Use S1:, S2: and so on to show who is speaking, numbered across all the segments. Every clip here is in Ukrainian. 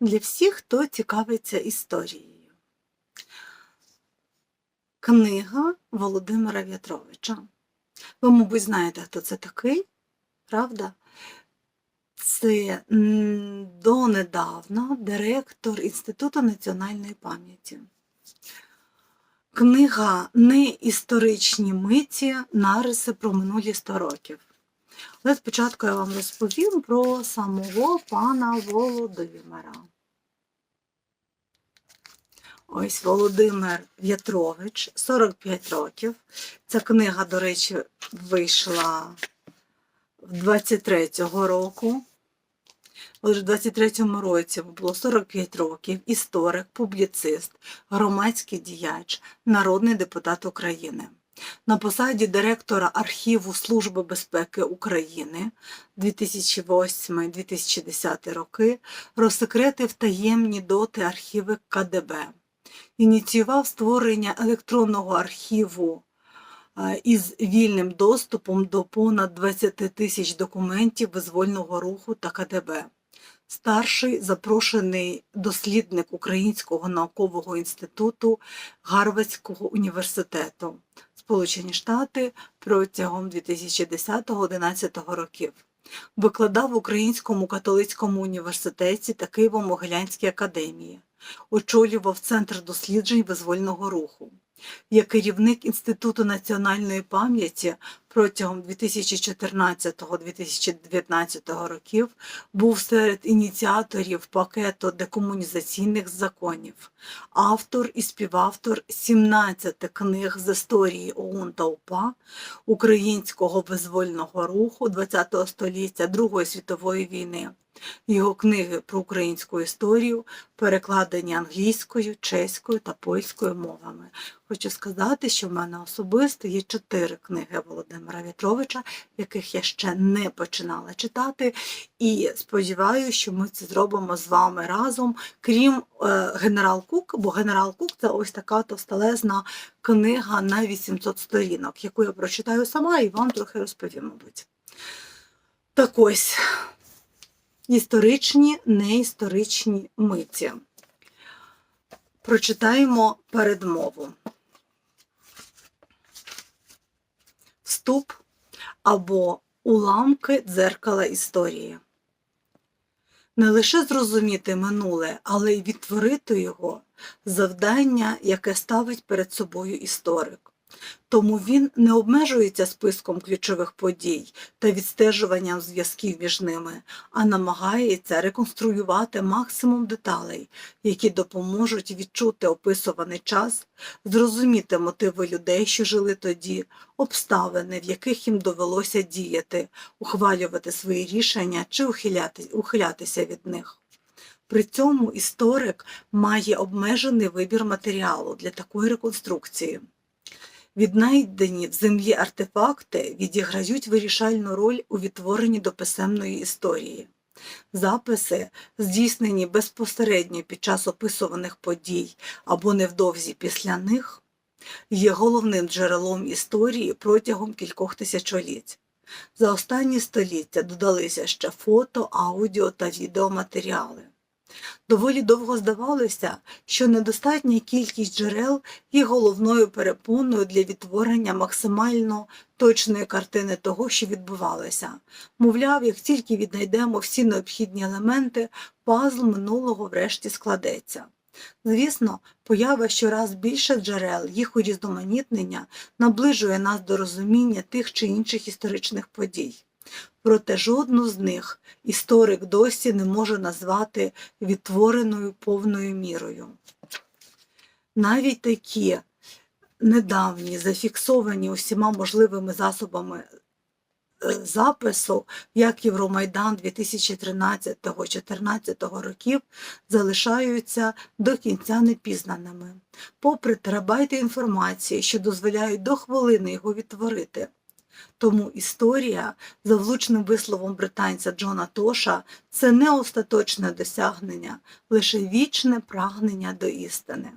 S1: для всіх, хто цікавиться історією. Книга Володимира В'ятровича. Ви, мабуть, знаєте, хто це такий, правда? Це донедавна директор Інституту національної пам'яті. Книга не історичні миті, нариси про минулі 100 років. Але спочатку я вам розповім про самого пана Володимира. Ось Володимир В'ятрович, 45 років. Ця книга, до речі, вийшла в 23-го року. Отже, в 23-му році було 45 років, історик, публіцист, громадський діяч, народний депутат України. На посаді директора архіву Служби безпеки України 2008-2010 роки розсекретив таємні доти архіви КДБ, ініціював створення електронного архіву е, із вільним доступом до понад 20 тисяч документів визвольного руху та КДБ. Старший запрошений дослідник Українського наукового інституту Гарвардського університету, Сполучені Штати протягом 2010-2011 років. Викладав в Українському католицькому університеті та Києво-Могилянській академії, очолював Центр досліджень визвольного руху. Як керівник Інституту національної пам'яті протягом 2014-2019 років був серед ініціаторів пакету декомунізаційних законів, автор і співавтор 17 книг з історії ОУН та УПА, українського визвольного руху ХХ століття Другої світової війни. Його книги про українську історію перекладені англійською, чеською та польською мовами. Хочу сказати, що в мене особисто є чотири книги Володимира В'ятровича, яких я ще не починала читати. І сподіваюся, що ми це зробимо з вами разом, крім е, Генерал Кук, бо Генерал Кук це ось така товстелезна книга на 800 сторінок, яку я прочитаю сама і вам трохи розповім, мабуть. Так ось історичні, неісторичні миті. Прочитаємо передмову. Вступ або уламки дзеркала історії. Не лише зрозуміти минуле, але й відтворити його завдання, яке ставить перед собою історик. Тому він не обмежується списком ключових подій та відстежуванням зв'язків між ними, а намагається реконструювати максимум деталей, які допоможуть відчути описуваний час, зрозуміти мотиви людей, що жили тоді, обставини, в яких їм довелося діяти, ухвалювати свої рішення чи ухиляти, ухилятися від них. При цьому історик має обмежений вибір матеріалу для такої реконструкції. Віднайдені в землі артефакти відіграють вирішальну роль у відтворенні дописемної історії. Записи, здійснені безпосередньо під час описуваних подій або невдовзі після них, є головним джерелом історії протягом кількох тисячоліть. За останні століття додалися ще фото, аудіо та відеоматеріали. Доволі довго здавалося, що недостатня кількість джерел є головною перепоною для відтворення максимально точної картини того, що відбувалося. Мовляв, як тільки віднайдемо всі необхідні елементи, пазл минулого врешті складеться. Звісно, поява щораз більше джерел, їх урізноманітнення наближує нас до розуміння тих чи інших історичних подій. Проте жодну з них історик досі не може назвати відтвореною повною мірою. Навіть такі недавні, зафіксовані усіма можливими засобами е, запису, як Євромайдан 2013-2014 років, залишаються до кінця непізнаними, попри терабайти інформації, що дозволяють до хвилини його відтворити. Тому історія, за влучним висловом британця Джона Тоша, це не остаточне досягнення, лише вічне прагнення до істини.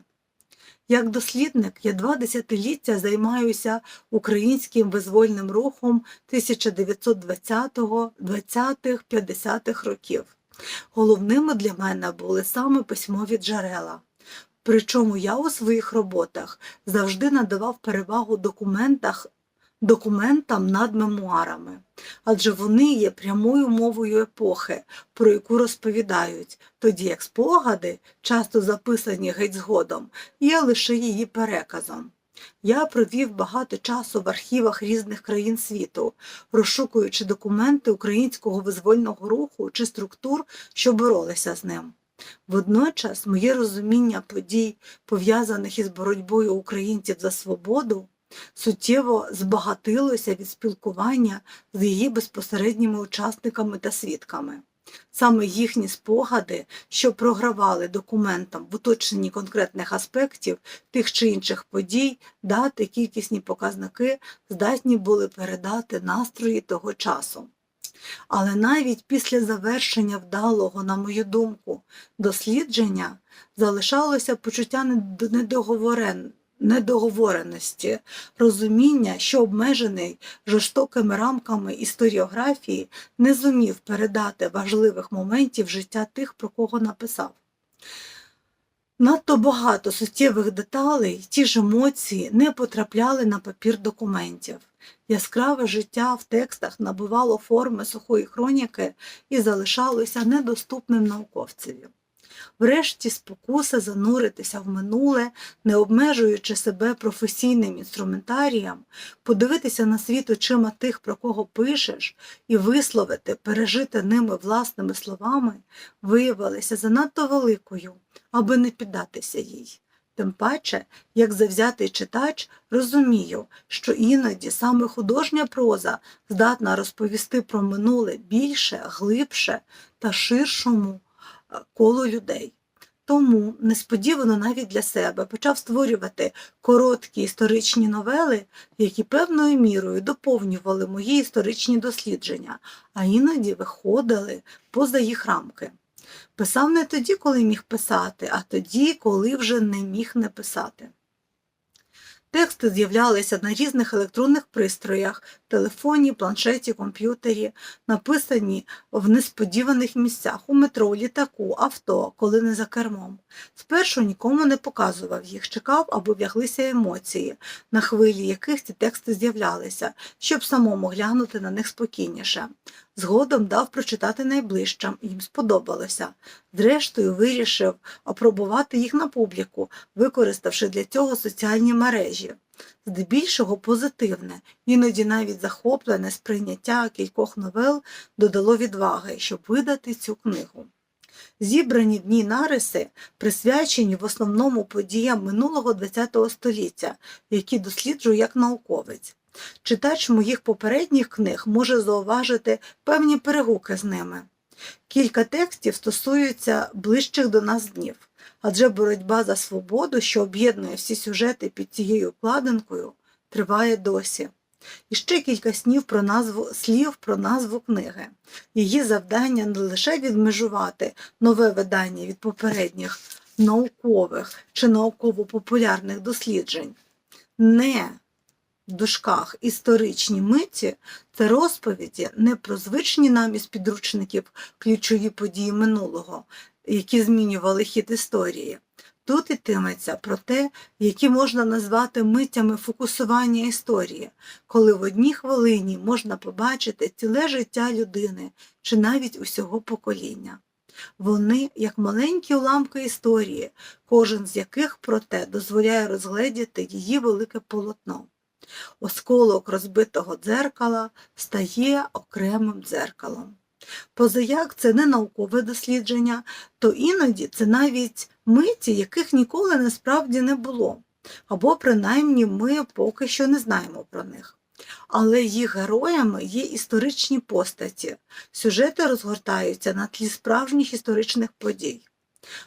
S1: Як дослідник, я два десятиліття займаюся українським визвольним рухом 1920-20-х, 50-х років. Головними для мене були саме письмові джерела. Причому я у своїх роботах завжди надавав перевагу документах, документам над мемуарами, адже вони є прямою мовою епохи, про яку розповідають, тоді як спогади, часто записані геть згодом, є лише її переказом. Я провів багато часу в архівах різних країн світу, розшукуючи документи українського визвольного руху чи структур, що боролися з ним. Водночас моє розуміння подій, пов'язаних із боротьбою українців за свободу, суттєво збагатилося від спілкування з її безпосередніми учасниками та свідками. Саме їхні спогади, що програвали документам в уточненні конкретних аспектів тих чи інших подій, дати, кількісні показники здатні були передати настрої того часу. Але навіть після завершення вдалого, на мою думку, дослідження залишалося почуття недо- недоговорен- недоговореності, розуміння, що обмежений жорстокими рамками історіографії не зумів передати важливих моментів життя тих, про кого написав. Надто багато суттєвих деталей, ті ж емоції не потрапляли на папір документів. Яскраве життя в текстах набувало форми сухої хроніки і залишалося недоступним науковцеві. Врешті спокуса зануритися в минуле, не обмежуючи себе професійним інструментарієм, подивитися на світ очима тих, про кого пишеш, і висловити, пережити ними власними словами, виявилася занадто великою, аби не піддатися їй. Тим паче, як завзятий читач, розумію, що іноді саме художня проза здатна розповісти про минуле більше, глибше та ширшому колу людей. Тому несподівано навіть для себе почав створювати короткі історичні новели, які певною мірою доповнювали мої історичні дослідження, а іноді виходили поза їх рамки. Писав не тоді, коли міг писати, а тоді, коли вже не міг не писати. Тексти з'являлися на різних електронних пристроях телефоні, планшеті, комп'ютері, написані в несподіваних місцях у метро, літаку, авто, коли не за кермом. Спершу нікому не показував їх, чекав, аби вляглися емоції, на хвилі яких ці тексти з'являлися, щоб самому глянути на них спокійніше. Згодом дав прочитати найближчим, їм сподобалося. Зрештою, вирішив опробувати їх на публіку, використавши для цього соціальні мережі. Здебільшого позитивне, іноді навіть захоплене сприйняття кількох новел додало відваги, щоб видати цю книгу. Зібрані дні нариси присвячені в основному подіям минулого ХХ століття, які досліджую як науковець. Читач моїх попередніх книг може зауважити певні перегуки з ними. Кілька текстів стосуються ближчих до нас днів, адже боротьба за свободу, що об'єднує всі сюжети під цією вкладинкою, триває досі. І ще кілька снів про назву, слів про назву книги. Її завдання не лише відмежувати нове видання від попередніх наукових чи науково-популярних досліджень, не в дужках історичні миті це розповіді не про звичні нам із підручників ключові події минулого, які змінювали хід історії. Тут йтиметься про те, які можна назвати миттями фокусування історії, коли в одній хвилині можна побачити ціле життя людини чи навіть усього покоління. Вони, як маленькі уламки історії, кожен з яких, проте, дозволяє розгледіти її велике полотно. Осколок розбитого дзеркала стає окремим дзеркалом. Позаяк це не наукове дослідження, то іноді це навіть миті, яких ніколи насправді не було, або принаймні ми поки що не знаємо про них. Але їх героями є історичні постаті, сюжети розгортаються на тлі справжніх історичних подій.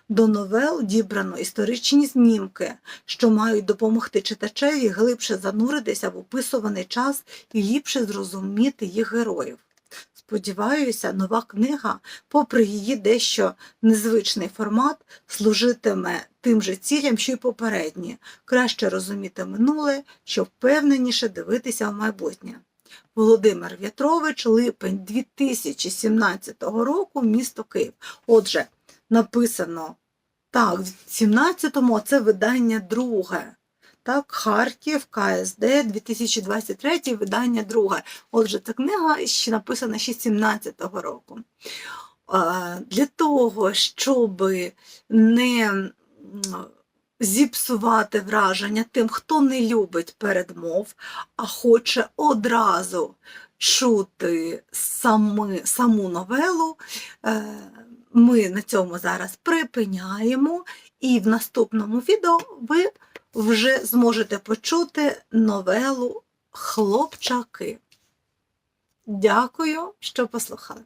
S1: До новел дібрано історичні знімки, що мають допомогти читачеві глибше зануритися в описуваний час і ліпше зрозуміти їх героїв. Сподіваюся, нова книга, попри її дещо незвичний формат, служитиме тим же цілям, що й попередні, краще розуміти минуле, щоб впевненіше дивитися в майбутнє. Володимир В'ятрович, липень 2017 року, місто Київ. Отже, написано так, в 17-му це видання друге. Так, Харків, КСД, 2023 видання друге. Отже, ця книга ще написана ще 17-го року. Для того, щоб не зіпсувати враження тим, хто не любить передмов, а хоче одразу чути сами, саму новелу, е, ми на цьому зараз припиняємо, і в наступному відео ви вже зможете почути новелу Хлопчаки. Дякую, що послухали.